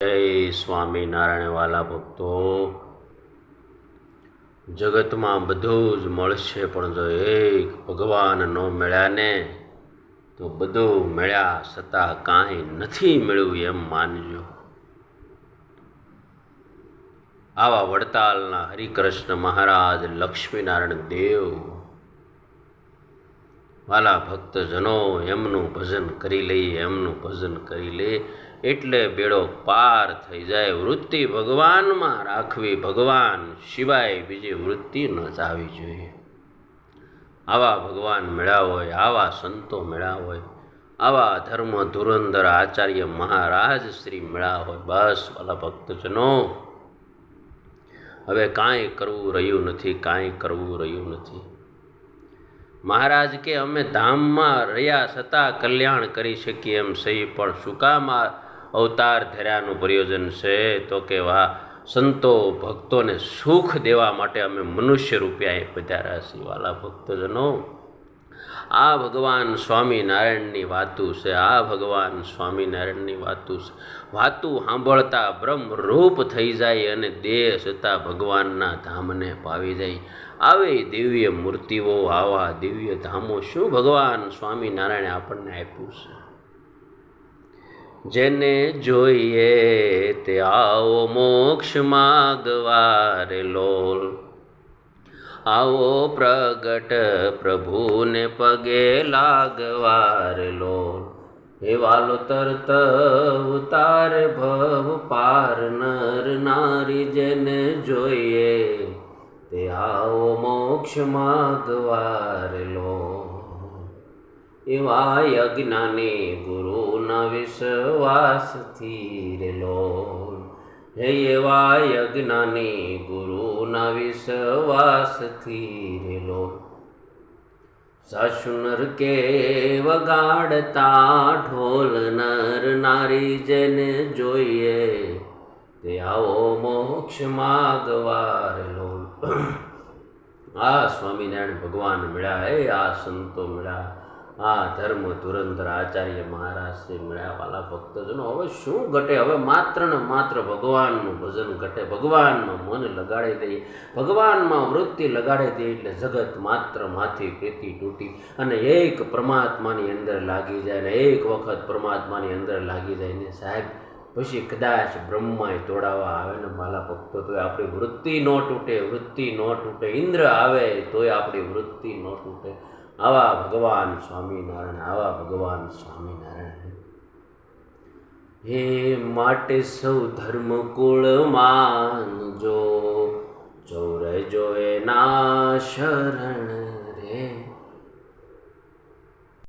જય સ્વામિનારાયણ વાલા ભક્તો. જગતમાં બધું જ મળશે પણ જો એક ભગવાન ન મળ્યા તો બધું મળ્યા છતાં કાંઈ નથી મળ્યું એમ માનજો. આવા વડતાલના હરિકૃષ્ણ મહારાજ લક્ષ્મીનારાયણ દેવ વાલા ભક્તજનો એમનું ભજન કરી લઈએ, એમનું ભજન કરી લે એટલે બેડો પાર થઈ જાય. વૃત્તિ ભગવાનમાં રાખવી ભગવાન સિવાય બીજી વૃત્તિ ન જાવી જોઈએ. આવા ભગવાન મેળા હોય, આવા સંતો મેળા હોય, આવા ધર્મ ધુરંધર આચાર્ય મહારાજ શ્રી મેળા હોય, બસ વાલા ભક્તજનો. હવે કાંઈ કરવું રહ્યું નથી, કાંઈ કરવું રહ્યું નથી. મહારાજ કે અમે ધામમાં રહ્યા છતાં કલ્યાણ કરી શકીએ એમ સહી, પણ શું અવતાર ધર્યાનું પ્રયોજન છે, તો કે વાહ, સંતો ભક્તોને સુખ દેવા માટે અમે મનુષ્ય રૂપિયા પધાર્યા છીએ. વાલા ભક્તજનો, આ ભગવાન સ્વામિનારાયણની વાતું છે, આ ભગવાન સ્વામિનારાયણની વાતું છે. વાતું સાંભળતા બ્રહ્મરૂપ થઈ જાય અને દેહ છતાં ભગવાનના ધામને પાવી જાય. આવી દિવ્ય મૂર્તિઓ, આવા દિવ્ય ધામો, શું ભગવાન સ્વામિનારાયણે આપણને આપ્યું છે? જેને જોઈએ તે આવો મોક્ષ માગવાર લોલ. આવો પ્રગટ પ્રભુને પગે લાગવાર લોલ. હે વાલો તરત ઉતાર ભવ પાર નર નારી જેને જોઈએ તે આવો મોક્ષ માગવાર એવા યજ્ઞાની ગુરુના વિશ્વાસથી રેલો હે એવા યજ્ઞાની ગુરુના વિશ્વાસથી રેલો સાસુનર કે વગાડતા ઢોલ નર નારી જેને જોઈએ, તે આવો મોક્ષ માગવાર આ સ્વામિનારાયણ ભગવાન મળ્યા હે આ સંતો મળ્યા. આ ધર્મ ધુરંધર આચાર્ય મહારાજ શ્રી મળ્યા વાલા ભક્તજનો, હવે શું ઘટે? હવે માત્ર ને માત્ર ભગવાનનું ભજન ઘટે. ભગવાનમાં મન લગાડી દઈએ ભગવાનમાં વૃત્તિ લગાડી દઈએ એટલે જગત માત્ર માથી પ્રીતિ તૂટી અને એક પરમાત્માની અંદર લાગી જાય ને એક વખત પરમાત્માની અંદર લાગી જાય ને સાહેબ, પછી કદાચ બ્રહ્માય તોડાવવા આવે ને માલા ભક્તો, તોય આપણી વૃત્તિ ન તૂટે, વૃત્તિ ન તૂટે. ઇન્દ્ર આવે તોય આપણી વૃત્તિ ન તૂટે. આવા ભગવાન સ્વામિનારાયણ, આવા ભગવાન સ્વામિનારાયણ. હે માટે સૌ ધર્મ કુળ માનજો જો રહેજો એના શરણ